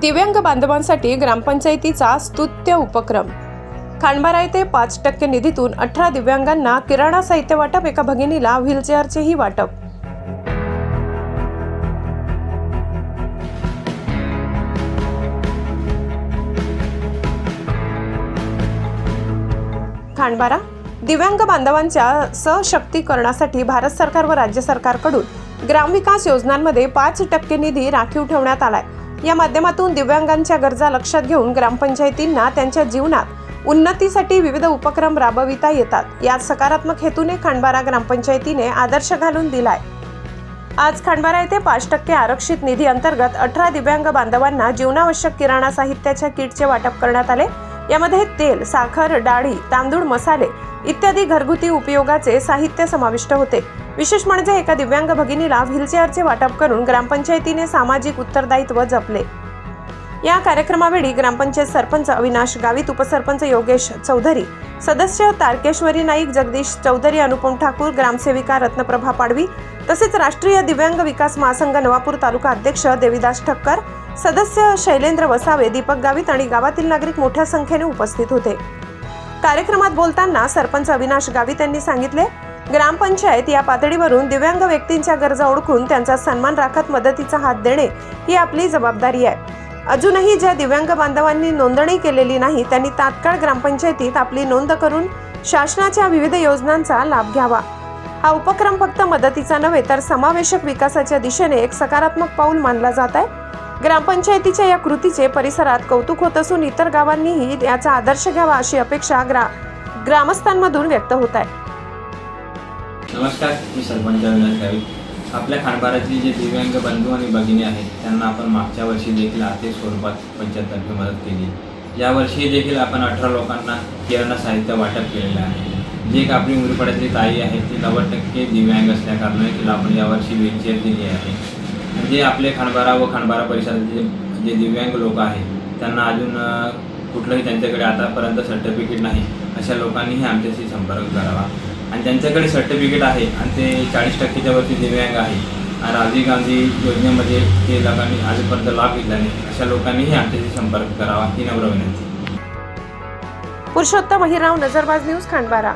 दिव्यांग बांधवांसाठी ग्रामपंचायतीचा स्तुत्य उपक्रम. खांडबारा येथे पाच टक्के निधीतून अठरा दिव्यांगांना किराणा साहित्य वाटप एका भगिनीला व्हीलचेअरचेही वाटप. खांडबारा दिव्यांग बांधवांच्या सशक्तीकरणासाठी भारत सरकार व राज्य सरकारकडून ग्रामविकास योजनांमध्ये पाच टक्के निधी राखीव ठेवण्यात आलाय. या माध्यमातून दिव्यांगांच्या गरजा लक्षात घेऊन ग्रामपंचायतींना त्यांच्या जीवनात उन्नतीसाठी विविध उपक्रम राबविता येतात. यात सकारात्मक हेतूने खांडबारा ग्रामपंचायतीने आदर्श घालून दिलाय. आज खांडबारा येथे पाच टक्के आरक्षित निधी अंतर्गत अठरा दिव्यांग बांधवांना जीवनावश्यक किराणा साहित्याच्या किटचे वाटप करण्यात आले. यामध्ये तेल साखर डाळी तांदूळ मसाले इत्यादी घरगुती उपयोगाचे साहित्य समाविष्ट होते. विशेष म्हणजे एका दिव्यांग भगिनीला व्हीलचेअरचे वाटप करून ग्रामपंचायतीने सामाजिक उत्तरदायित्व जपले. या कार्यक्रमावेळी ग्रामपंचायत सरपंच अविनाश गावित उपसरपंच योगेश चौधरी सदस्य तारकेश्वरी नाईक जगदीश चौधरी अनुपम ठाकूर ग्रामसेविका रत्नप्रभा पाडवी तसेच राष्ट्रीय दिव्यांग विकास महासंघ नवापूर तालुका अध्यक्ष देविदास ठक्कर सदस्य शैलेंद्र वसावे दीपक गावित आणि गावातील नागरिक मोठ्या संख्येने उपस्थित होते. कार्यक्रमात बोलताना सरपंच अविनाश गावित यांनी सांगितले ग्रामपंचायत या पातळीवरून दिव्यांग व्यक्तींच्या गरजा ओळखून त्यांचा सन्मान राखत मदतीचा हात देणे ही आपली जबाबदारी आहे. अजूनही ज्या दिव्यांग बांधवांनी नोंदणी केलेली नाही त्यांनी तात्काळ ग्रामपंचायतीत आपली नोंद करून शासनाच्या विविध योजनांचा लाभ घ्यावा. हा उपक्रम फक्त मदतीचा नव्हे तर समावेशक विकासाच्या दिशेने एक सकारात्मक पाऊल मानला जात आहे. ग्रामपंचायतीच्या या कृतीचे परिसरात कौतुक होत असून इतर गावांनीही याचा आदर्श घ्यावा अशी अपेक्षा ग्रा ग्रामस्थांमधून व्यक्त होत आहे. नमस्कार मी सरपंच अविनाश गावित आपल्या खानपारातील जे दिव्यांग बंधू आणि भगिनी आहेत त्यांना आपण मागच्या वर्षी देखील आर्थिक स्वरूपात पंचायतर्फे मदत केली. यावर्षी देखील आपण अठरा लोकांना किराणा साहित्य वाटप केलेलं आहे. जे एक आपली मुलीपाड्यातली ताई आहे ती नव्वद टक्के दिव्यांग असल्याकारणाने तिला आपण यावर्षी व्हीलचेअर दिली आहे. जे आपले खानबारा व खानबारा परिसरातील जे जे दिव्यांग लोक आहेत त्यांना अजून कुठलंही त्यांच्याकडे आतापर्यंत सर्टिफिकेट नाही अशा लोकांनीही आमच्याशी संपर्क करावा. आणि त्यांच्याकडे सर्टिफिकेट आहे आणि ते चाळीस टक्केच्या वरती दिव्यांग आहे. आणि राजीव गांधी योजनेमध्ये ते लोकांनी आजपर्यंत लाभ घेतला नाही. अशा लोकांनीही आमच्याशी संपर्क करावा ही नम्र विनंती. पुरुषोत्तम हिराव नजरबाज न्यूज खांडबारा